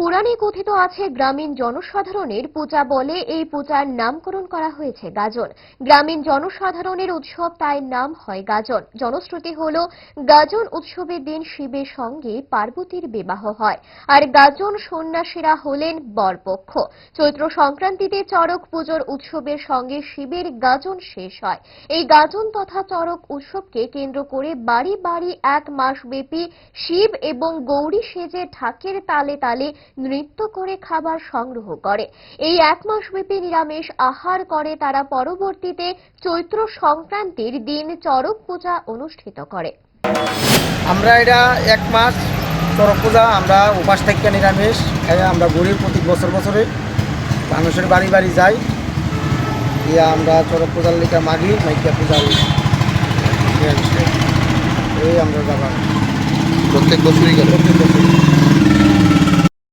পুরাণে কথিত আছে, গ্রামীণ জনসাধারণের পূজা বলে এই পূজার নামকরণ করা হয়েছে গাজন। গ্রামীণ জনসাধারণের উৎসব তাই নাম হয় গাজন। জনশ্রুতি হল, গাজন উৎসবের দিন শিবের সঙ্গে পার্বতীর বিবাহ হয় আর গাজন সন্ন্যাসীরা হলেন বরপক্ষ। চৈত্র সংক্রান্তিতে চড়ক পুজোর উৎসবের সঙ্গে শিবের গাজন শেষ হয়। এই গাজন তথা চড়ক উৎসবকে কেন্দ্র করে বাড়ি বাড়ি এক মাস ব্যাপী শিব এবং গৌরী সেজে ঢাকের তালে তালে নৃত্য করে খাবার সংগ্রহ করে। এই এক মাস ব্যাপী নিরামিষ আহার করে তারা পরবর্তীতে চৈত্র সংক্রান্তির দিন চরক পূজা অনুষ্ঠিত করে। আমরা এটা এক মাস চরক পূজা আমরা উপাস থেকে নিরামিষ আমরা গরিব প্রতি বছর বছরে মানুষের বাড়ি বাড়ি যাই। দিয়ে আমরা চরক পূজার লিখা মাগি মাইকা পূজার এই আমরা যাবার। প্রত্যেক বছরই গেল। প্রত্যেক বছর